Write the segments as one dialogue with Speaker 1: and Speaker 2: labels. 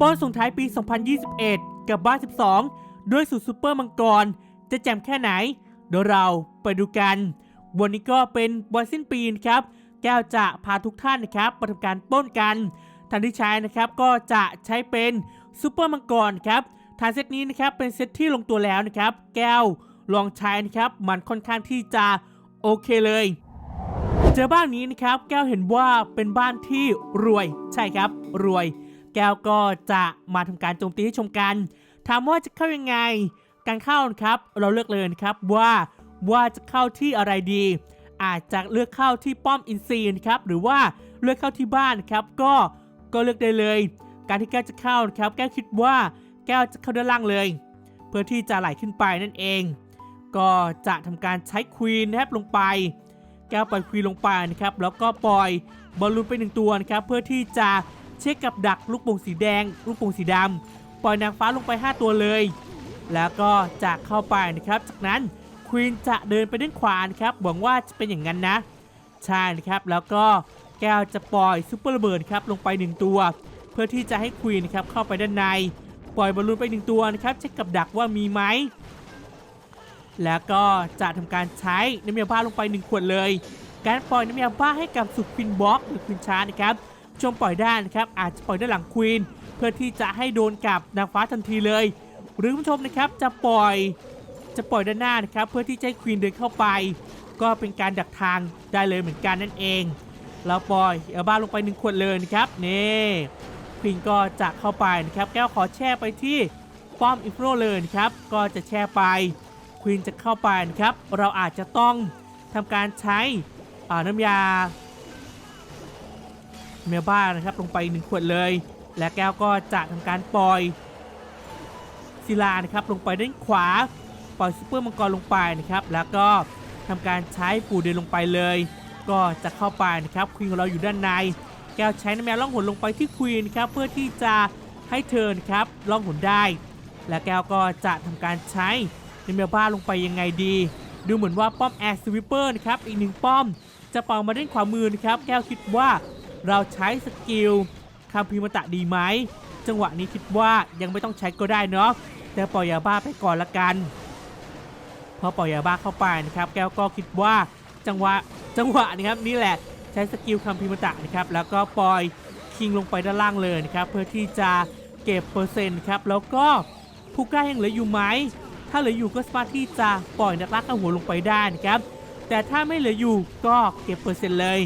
Speaker 1: ปล้นส่งท้ายปี 2021 กับบ้าน 12 ด้วยสูตรซูเปอร์มังกร จะแจ่มแค่ไหน เดี๋ยวเราไปดูกัน วันนี้ก็เป็นวันสิ้นปีนะครับ แก้วจะพาทุกท่านนะครับมาทำการป้นกันทันที่ใช้นะครับก็จะใช้เป็นซูเปอร์มังกรครับทางเซตนี้นะครับเป็นเซตที่ลงตัวแล้วนะครับ แก้วลองใช้นะครับมันค่อนข้างที่จะโอเคเลย เจอบ้านนี้นะครับแก้วเห็นว่าเป็นบ้านที่รวยใช่ครับรวย แก้วก็จะมาทำการโจมตีให้ชมกันถามว่าจะเข้ายังไง การเข้าครับ เราเลือกเลยครับว่าว่าจะเข้าที่อะไรดี อาจจะเลือกเข้าที่ป้อมอินซีนะครับหรือว่าเลือกเข้าที่บ้านครับ ก็ก็เลือกได้เลย การที่แก้วจะเข้าครับ แก้วคิดว่าแก้วจะเข้าด้านล่างเลย เพื่อที่จะไหลขึ้นไปนั่นเอง ก็จะทำการใช้ควีนนะครับลงไป แก้วปล่อยควีนลงไปนะครับแล้วก็ปล่อยบอลลูนไปหนึ่งตัวนะครับเพื่อที่จะ เช็คกับดักลูกโป่งสีแดง ลูกโป่งสีดำปล่อยนางฟ้าลงไป 5 ตัวเลย แล้วก็จะเข้าไปนะครับ จากนั้นควีนจะเดินไปด้านขวานะครับหวังว่าจะเป็นอย่างนั้นนะ ใช่นะครับแล้วก็แก้วจะปล่อยซุปเปอร์ระเบิดครับลงไป 1 ตัว เพื่อที่จะให้ควีนครับเข้าไปด้านใน ปล่อยบอลลูนไป 1 ตัวนะครับเช็คกับดักว่ามีไหมแล้วก็จะทำการใช้น้ำยาบ้าลงไป 1 ขวดเลย การปล่อยน้ำยาบ้าให้กับสุดควินบ็อกหรือควินชาร์นะครับ ช่วงปล่อยได้นะครับอาจจะปล่อยด้านหลังควีนเพื่อที่จะให้โดนกับนางฟ้าทันทีเลย หรือคุณผู้ชมนะครับจะปล่อยจะปล่อยด้านหน้านะครับเพื่อที่จะให้ควีนเดินเข้าไป ก็เป็นการดักทางได้เลยเหมือนกันนั่นเอง เราปล่อยเอาบ้าลงไปหนึ่งขวดเลยนะครับนี่ควีนก็จะเข้าไปนะครับแก้วขอแช่ไปที่ป้อมอิฟโรเลยนะครับก็จะแช่ไปควีนจะเข้าไปนะครับเราอาจจะต้องทำการใช้น้ำยา เมียบ้านะครับลงไปหนึ่งขวดเลย และแก้วก็จะทำการปล่อยศิลานะครับลงไปด้านขวา ปล่อยซูเปอร์มังกรลงไปนะครับ แล้วก็ทำการใช้ปูเดินลงไปเลย ก็จะเข้าไปนะครับควีนของเราอยู่ด้านใน แก้วใช้น้ำยาล่องหนลงไปที่ควีนครับเพื่อที่จะให้เธอนะครับล่องหนได้ และแก้วก็จะทำการใช้น้ำยบ้าลงไปยังไงดี ดูเหมือนว่าป้อมแอร์สวิปเปอร์นะครับอีกหนึ่งป้อมจะเป่ามาด้านขวามือนะครับแก้วคิดว่า เราใช้สกิลคาพิมตะดีไหม จังหวะนี้คิดว่ายังไม่ต้องใช้ก็ได้เนาะ แต่ปล่อยยาบ้าไปก่อนละกัน พอปล่อยยาบ้าเข้าไปนะครับ แก้วก็คิดว่าจังหวะจังหวะนี้ครับนี่แหละใช้สกิลคัมพิมตะนะครับ แล้วก็ปล่อยคิงลงไปด้านล่างเลยนะครับ เพื่อที่จะเก็บเปอร์เซ็นต์ครับ แล้วก็ผู้กล้ายังเหลืออยู่ไหม ถ้าเหลืออยู่ก็สามารถที่จะปล่อยนักล่าข้าหัวลงไปได้นะครับ แต่ถ้าไม่เหลืออยู่ก็เก็บเปอร์เซ็นต์เลย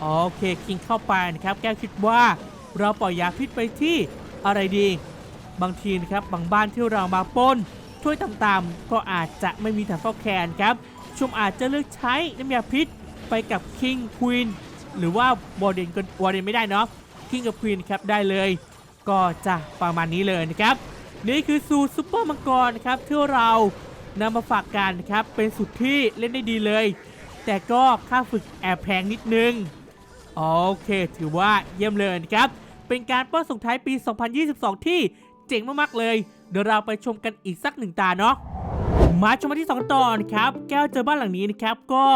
Speaker 1: โอเคคิงเข้าไปนะครับ แก้วคิดว่าเราปล่อยยาพิษไปที่อะไรดี บางทีนะครับบางบ้านที่เรามาปนถ้วยต่ำๆก็อาจจะไม่มีถังฟอกแคนครับชมอาจจะเลือกใช้น้ำยาพิษไปกับคิงควีนหรือว่าบอเดนก็บอเดนไม่ได้เนาะคิงกับควีนครับได้เลย ก็จะประมาณนี้เลยนะครับ นี่คือสูตรซุปเปอร์มังกรนะครับที่เรานำมาฝากกันนะครับเป็นสูตรที่เล่นได้ดีเลย แต่ก็ค่าฝึกแอบแพงนิดนึง โอเค ถือว่าเยี่ยมเลยนะครับ เป็นการป้อนส่งท้ายปี 2022 ที่เจ๋งมากๆเลย เดี๋ยวเราไปชมกันอีกสักหนึ่งตาเนาะมาชมมาที่ 2 ตอนครับ แก้วเจอบ้านหลังนี้นะครับ ก็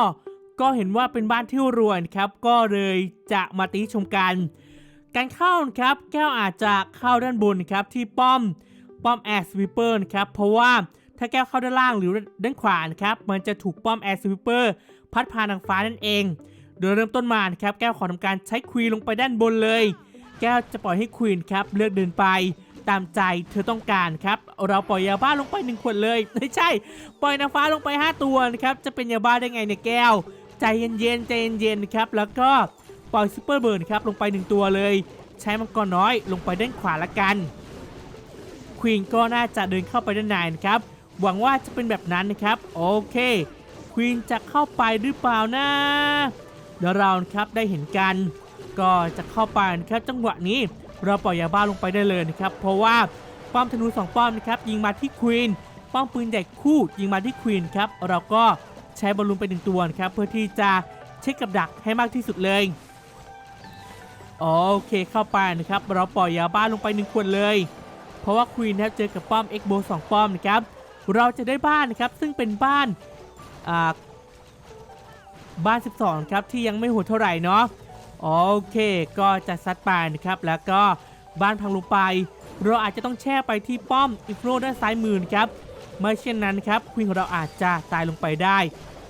Speaker 1: ก็เห็นว่าเป็นบ้านที่รวยนะครับ ก็เลยจะมาตีชมกัน การเข้าครับ แก้วอาจจะเข้าด้านบนครับที่ป้อมป้อมแอร์สวิปเปอร์ครับเพราะว่าถ้าแก้วเข้าด้านล่างหรือด้านขวานะครับมันจะถูกป้อมแอร์สวิปเปอร์พัดพานางฟ้านั่นเอง โดยเริ่มต้นมานะครับแก้วขอทำการใช้ควีนลงไปด้านบนเลย แก้วจะปล่อยให้ควีนครับเลือกเดินไปตามใจเธอต้องการครับ เราปล่อยยาบ้าลงไปหนึ่งขวดเลย ไม่ใช่ ปล่อยนางฟ้าลงไป 5 ตัวนะครับ จะเป็นยาบ้าได้ไงเนี่ยแก้ว ใจเย็นๆใจเย็นๆนครับ แล้วก็ปล่อยซูเปอร์เบิร์นครับลงไป 1 ตัวเลย ใช้มังกรน้อยลงไปด้านขวาละกัน ควีนก็น่าจะเดินเข้าไปด้านในนะครับ หวังว่าจะเป็นแบบนั้นนะครับ โอเค ควีนจะเข้าไปหรือเปล่านะ เดี๋ยวเรานะครับได้เห็นกัน ก็จะเข้าไปนะครับจังหวะนี้เราปล่อยยาบ้าลงไปได้เลยนะครับ เพราะว่าป้อมธนู2ป้อมนะครับยิงมาที่ควีนป้อมปืนใหญ่คู่ยิงมาที่ควีนครับเราก็ใช้บอลลูนไปหนึ่งตัวนะครับเพื่อที่จะเช็คกับดักให้มากที่สุดเลยโอเคเข้าไปนะครับ เราปล่อยยาบ้าลงไปหนึ่งขวดเลย เพราะว่าควีนครับเจอกับป้อมเอ็กโบสองป้อมนะครับเราจะได้บ้านนะครับซึ่งเป็นบ้านอ่า บ้าน 12 ครับที่ยังไม่หดเท่าไหร่เนาะโอเค ก็จะซัดไปนะครับแล้วก็บ้านพังลงไป เราอาจจะต้องแช่ไปที่ป้อมอิฟโรด้านซ้ายมือนครับไม่เช่นนั้นครับควีนของเราอาจจะตายลงไปได้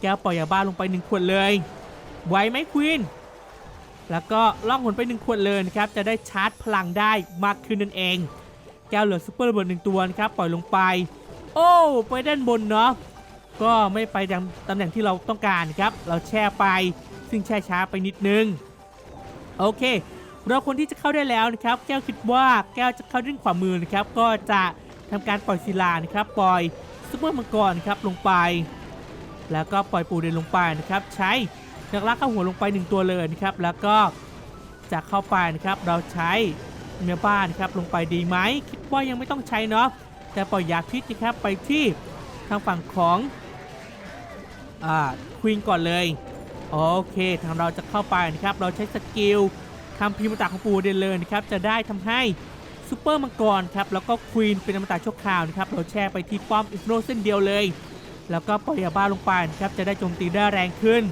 Speaker 1: แก้วปล่อยยาบ้าลงไปหนึ่งขวดเลยไหวไหมควีนแล้วก็ล่องหนไปหนึ่งขวดเลยนะครับจะได้ชาร์จพลังได้มากขึ้นนั่นเอง แก้วเหลือซูเปอร์ระเบิดหนึ่งตัวนะครับปล่อยลงไป โอ้ไปด้านบนเนาะ ก็ไม่ไปตามตำแหน่งที่เราต้องการครับ เราแช่ไปซึ่งแช่ช้าไปนิดนึง โอเค เราคนที่จะเข้าได้แล้วนะครับ แก้วคิดว่าแก้วจะเข้าด้านขวามือนะครับ ก็จะทำการปล่อยศิลานะครับ ปล่อยซุปเปอร์มังกรครับลงไป แล้วก็ปล่อยปูเดนลงไปนะครับ ใช้นักลักเข้าหัวลงไปหนึ่งตัวเลยนะครับ แล้วก็จะเข้าไปนะครับ เราใช้เมียบ้านนะครับลงไปดีไหม คิดว่ายังไม่ต้องใช้เนาะแต่ปล่อยยาพิษนะครับไปที่ทางฝั่งของ อ่าควีนก่อนเลย โอเคทางเราจะเข้าไปนะครับ เราใช้สกิลคำพิมพ์ตาของปูเดนเลยนะครับ จะได้ทำให้ซูเปอร์มังกรครับ แล้วก็ควีนเป็นอมตะชั่วคราวนะครับ เราแช่ไปที่ป้อมอิฟโนเส้นเดียวเลย แล้วก็ปล่อยยาบ้าลงไปนะครับ จะได้โจมตีได้แรงขึ้น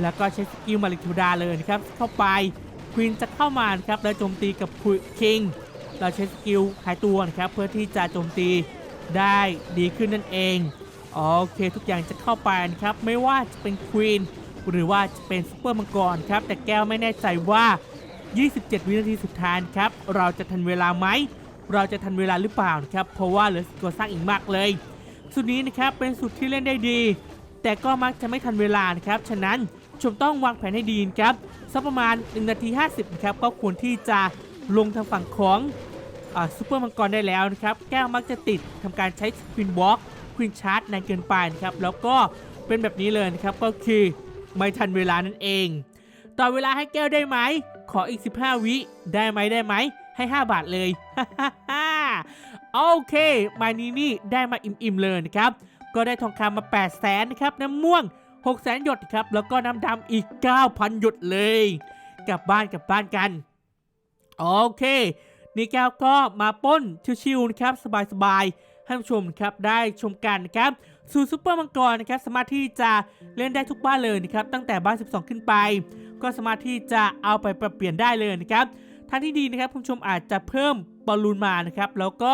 Speaker 1: แล้วก็ใช้สกิลมาลิทูดาเลยนะครับ เข้าไปควีนจะเข้ามานครับ แล้วโจมตีกับคิง เราใช้สกิลหายตัวนะครับ เพื่อที่จะโจมตีได้ดีขึ้นนั่นเอง โอเค ทุกอย่างจะเข้าไปนะครับ ไม่ว่าจะเป็นควีนหรือว่าจะเป็นซุปเปอร์มังกรครับ แต่แก้วไม่แน่ใจว่า 27 วินาทีสุดท้ายครับ เราจะทันเวลาไหม เราจะทันเวลาหรือเปล่านะครับ เพราะว่าเหลือตัวสร้างอีกมากเลย สุดนี้นะครับเป็นสุดที่เล่นได้ดี แต่ก็มักจะไม่ทันเวลานะครับ ฉะนั้นชมต้องวางแผนให้ดีนะครับสักประมาณ 1 นาที 50นะครับก็ควรที่จะลงทางฝั่งของซูเปอร์มังกรได้แล้วนะครับ แก้วมักจะติดทำการใช้ควินบล็อก ควินชาร์จนานเกินไปนะครับแล้วก็เป็นแบบนี้เลยนะครับก็คือไม่ทันเวลานั่นเอง ต่อเวลาให้แก้วได้ไหม ขออีก 15 วิ ได้ไหมได้ไหม ให้ 5 บาทเลย โอเค มานี้นี่ได้มาอิ่มๆเลยนะครับ ก็ได้ทองคำมา 8 0 0แสนนะครับ น้ำม่วง 6 0แสนหยดครับ แล้วก็น้ำดำอีก 9,000 หยดเลย กลับบ้านกลับบ้านกัน โอเค นี่แก้วก็มาป้นชิวๆนะครับ สบายๆ ให้ผู้ชมครับได้ชมกันนะครับสูตรซุปเปอร์มังกรนะครับสามารถที่จะเล่นได้ทุกบ้านเลยนะครับตั้งแต่บ้าน 12 ขึ้นไป ก็สามารถที่จะเอาไปปรับเปลี่ยนได้เลยนะครับทางที่ดีนะครับคุณผู้ชมอาจจะเพิ่มบอลลูนมานะครับแล้วก็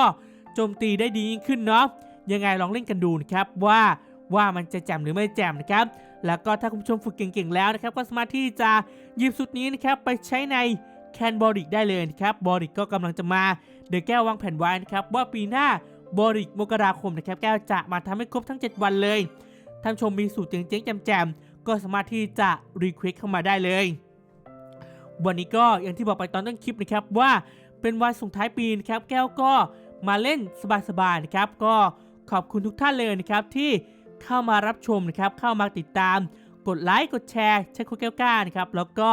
Speaker 1: โจมตีได้ดียิ่งขึ้นเนาะยังไงลองเล่นกันดูนะครับว่าว่ามันจะแจมหรือไม่แจมนะครับแล้วก็ถ้าคุณผู้ชมฝึกเก่งๆแล้วนะครับก็สามารถที่จะหยิบสุดนี้นะครับไปใช้ในแคนบอริกได้เลยนะครับบอริกก็กำลังจะมาเดี๋ยวแก้ววางแผนไว้นะครับว่าปีหน้า บริกมกราคมนะครับแก้วจะมาทำให้ครบทั้ง 7 วันเลยท่านชมมีสูตรเจ๋งๆแจ่มๆก็สามารถที่จะรีเควสเข้ามาได้เลย วันนี้ก็อย่างที่บอกไปตอนต้นคลิปนะครับว่าเป็นวันส่งท้ายปีนะครับแก้วก็มาเล่นสบายๆนะครับ ก็ขอบคุณทุกท่านเลยนะครับที่เข้ามารับชมนะครับเข้ามาติดตาม กดไลค์กดแชร์ใช้โค้ดแก้วกล้านะครับแล้วก็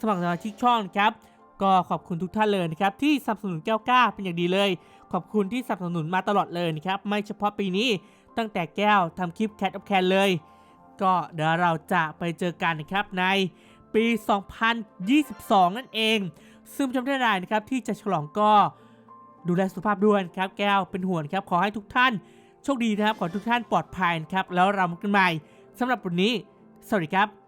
Speaker 1: สมัครสมาชิกช่องนะครับก็ขอบคุณทุกท่านเลยนะครับที่สนับสนุนแก้วกล้าเป็นอย่างดีเลย ขอบคุณที่สนับสนุนมาตลอดเลยนะครับ ไม่เฉพาะปีนี้ตั้งแต่แก้วทำคลิป Cat of Can เลย ก็เดี๋ยวเราจะไปเจอกันนะครับในปี 2022 นั่นเอง ซึ่งผู้ชมท่านใดนะครับที่จะฉลองก็ดูแลสุขภาพด้วยครับ แก้วเป็นห่วงครับ ขอให้ทุกท่านโชคดีนะครับ ขอให้ทุกท่านปลอดภัยนะครับ แล้วเรามากันใหม่สำหรับวันนี้ สวัสดีครับ